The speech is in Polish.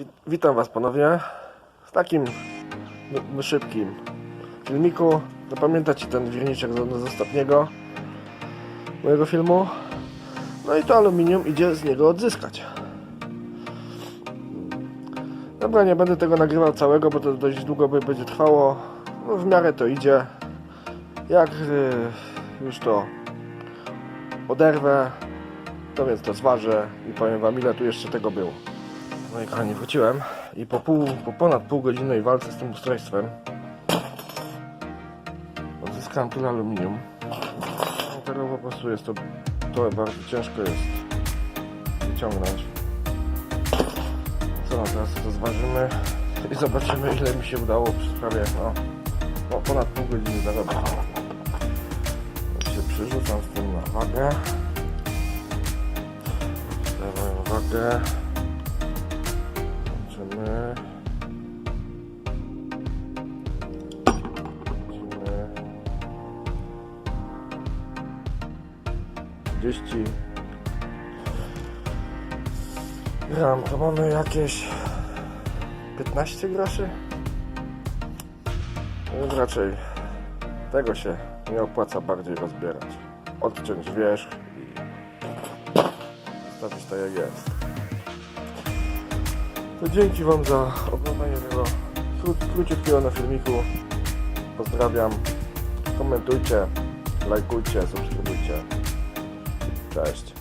Wit- Witam Was ponownie w takim szybkim filmiku. Zapamiętacie ten wirniczek z, z ostatniego mojego filmu. No i to aluminium idzie z niego odzyskać. Dobra, nie będę tego nagrywał całego, bo to dość długo by będzie trwało. No, w miarę to idzie. Jak y, już to oderwę, to więc to zważę i powiem Wam ile tu jeszcze tego było. No i kochani, wróciłem i po, pół, po ponad półgodzinnej walce z tym ustrojstwem odzyskałem tyle aluminium. Teraz po prostu jest to, to bardzo ciężko jest wyciągnąć. Co no teraz to zważymy i zobaczymy ile mi się udało przez prawie no, no ponad pół godziny zarobić. Się przerzucam z tym na wagę. Dawaj wagę. 30 gram, to mamy jakieś 15 groszy? Więc raczej tego się nie opłaca bardziej rozbierać. Odciąć wierzch i zostawić tak jak jest. To dzięki Wam za oglądanie tego kró króciutkiego na filmiku. Pozdrawiam. Komentujcie, lajkujcie, subskrybujcie. Cześć.